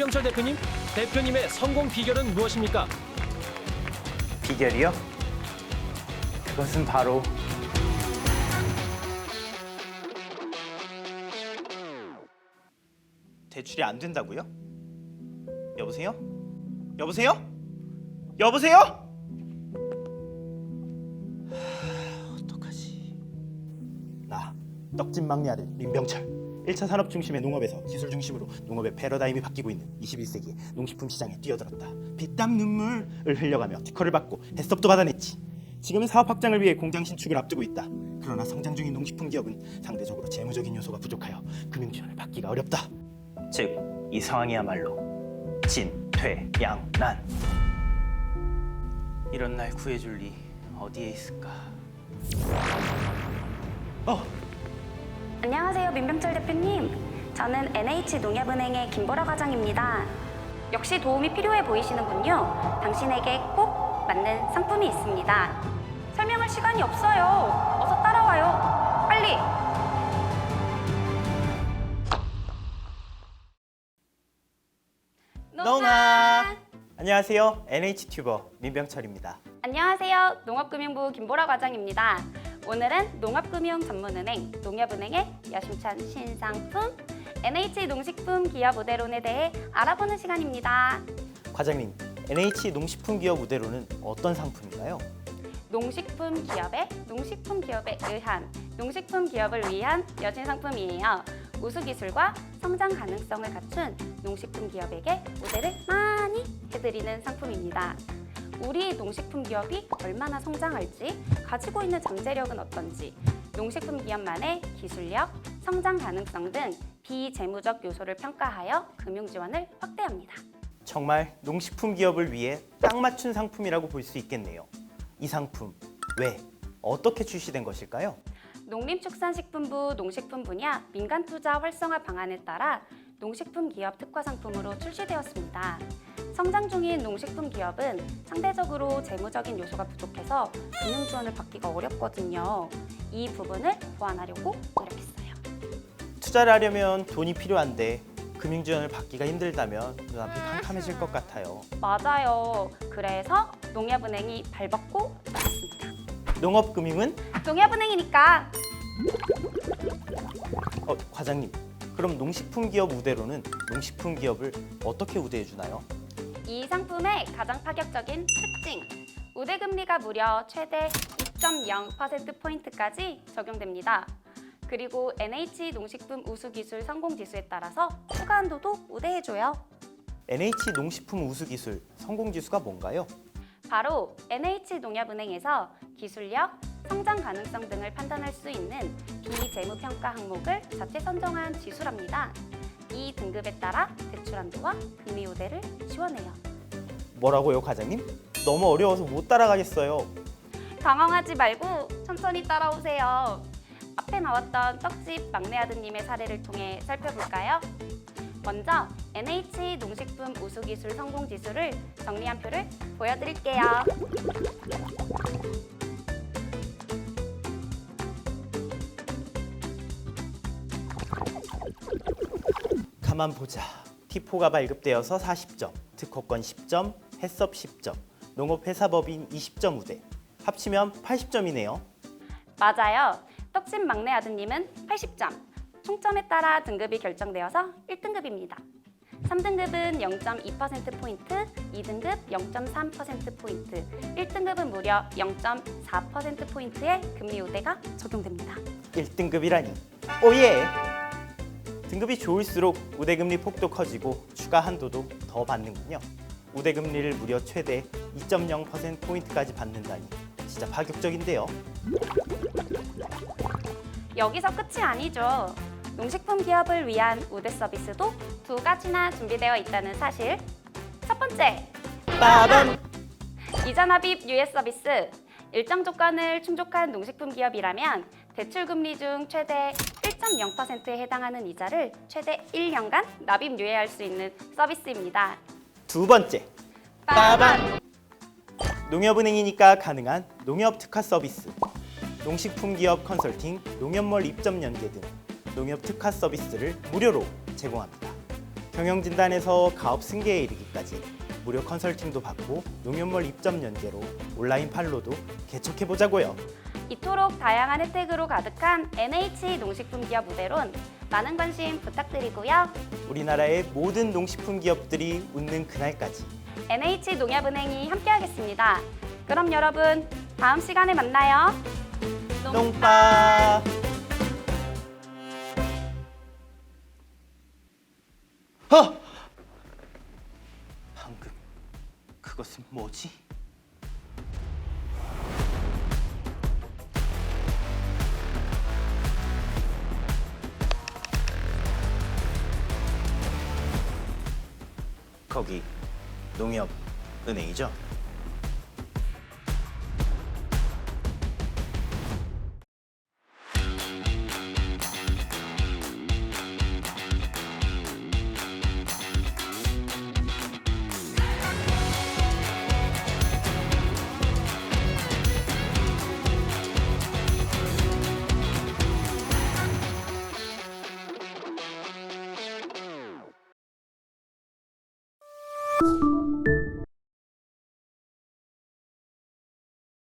민병철 대표님, 대표님의 성공 비결은 무엇입니까? 비결이요? 그것은 바로 대출이 안 된다고요? 여보세요? 여보세요? 여보세요? 하, 어떡하지? 나 떡집 막내 아들 민병철 1차 산업 중심의 농업에서 기술 중심으로 농업의 패러다임이 바뀌고 있는 21세기 농식품 시장에 뛰어들었다. 피땀 눈물을 흘려가며 특허를 받고 해썹도 받아냈지. 지금은 사업 확장을 위해 공장 신축을 앞두고 있다. 그러나 성장 중인 농식품 기업은 상대적으로 재무적인 요소가 부족하여 금융 지원을 받기가 어렵다. 즉, 이 상황이야말로 진퇴양난. 이런 날 구해줄 리 어디에 있을까? 어, 안녕하세요, 민병철 대표님. 저는 NH농협은행의 김보라 과장입니다. 역시 도움이 필요해 보이시는군요. 당신에게 꼭 맞는 상품이 있습니다. 설명할 시간이 없어요. 어서 따라와요. 빨리. 농아. 안녕하세요. NH 튜버 민병철입니다. 안녕하세요. 농업금융부 김보라 과장입니다. 오늘은 농업금융 전문은행 농협은행의 여심찬 신상품 NH 농식품 기업 우대론에 대해 알아보는 시간입니다. 과장님, NH 농식품 기업 우대로는 어떤 상품인가요? 농식품 기업의 농식품 기업에 의한 농식품 기업을 위한 여신 상품이에요. 우수 기술과 성장 가능성을 갖춘 농식품 기업에게 우대를 많이 해드리는 상품입니다. 우리 농식품 기업이 얼마나 성장할지, 가지고 있는 잠재력은 어떤지, 농식품 기업만의 기술력, 성장 가능성 등 비재무적 요소를 평가하여 금융 지원을 확대합니다. 정말 농식품 기업을 위해 딱 맞춘 상품이라고 볼 수 있겠네요. 이 상품 왜 어떻게 출시된 것일까요? 농림축산식품부 농식품 분야 민간 투자 활성화 방안에 따라 농식품 기업 특화 상품으로 출시되었습니다. 성장 중인 농식품 기업은 상대적으로 재무적인 요소가 부족해서 금융 지원을 받기가 어렵거든요. 이 부분을 보완하려고 노력했어요. 투자를 하려면 돈이 필요한데 금융 지원을 받기가 힘들다면 눈앞이 캄캄해질 것 같아요. 맞아요. 그래서 농협은행이 발벗고 나왔습니다. 농업금융은 농협은행이니까 어, 과장님. 그럼 농식품 기업 우대로는 농식품 기업을 어떻게 우대해 주나요? 이 상품의 가장 파격적인 특징 우대금리가 무려 최대 2.0%포인트까지 적용됩니다. 그리고 NH 농식품 우수기술 성공지수에 따라서 추가 한도도 우대해줘요. NH 농식품 우수 기술 성공 지수가 뭔가요? 바로 NH농협은행에서 기술력, 성장 가능성 등을 판단할 수 있는 비재무평가 항목을 자체 선정한 지수랍니다. 이 등급에 따라 대출 한도와 금리 우대를 지원해요. 뭐라고요, 과장님? 너무 어려워서 못 따라가겠어요. 당황하지 말고 천천히 따라오세요. 앞에 나왔던 떡집 막내 아드님의 사례를 통해 살펴볼까요? 먼저 NH 농식품 우수기술 성공 지수를 정리한 표를 보여드릴게요. 가만 보자. T4가 발급되어서 40점, 특허권 10점, 해썹 10점, 농업회사법인 20점 우대. 합치면 80점이네요. 맞아요. 떡집 막내 아드님은 80점. 총점에 따라 등급이 결정되어서 1등급입니다. 3등급은 0.2%포인트, 2등급 0.3%포인트, 1등급은 무려 0.4%포인트의 금리 우대가 적용됩니다. 1등급이라니. 오예! 등급이 좋을수록 우대금리 폭도 커지고 추가 한도도 더 받는군요. 우대금리를 무려 최대 2.0%포인트까지 받는다니 진짜 파격적인데요. 여기서 끝이 아니죠. 농식품 기업을 위한 우대 서비스도 두 가지나 준비되어 있다는 사실. 첫 번째, 빠밤! 이전 합입 유예 서비스. 일정 조건을 충족한 농식품 기업이라면 대출 금리 중 최대 1.0%에 해당하는 이자를 최대 1년간 납입 유예할 수 있는 서비스입니다. 두 번째, 빠밤! 농협은행이니까 가능한 농협 특화 서비스. 농식품 기업 컨설팅, 농협몰 입점 연계 등 농협 특화 서비스를 무료로 제공합니다. 경영 진단에서 가업 승계에 이르기까지 무료 컨설팅도 받고 농협몰 입점 연계로 온라인 판로도 개척해 보자고요. 이토록 다양한 혜택으로 가득한 NH 농식품 기업 우대론 많은 관심 부탁드리고요. 우리나라의 모든 농식품 기업들이 웃는 그날까지 NH 농협은행이 함께하겠습니다. 그럼 여러분 다음 시간에 만나요. 농빠 어! 방금 그것은 뭐지? 거기 농협 은행이죠? you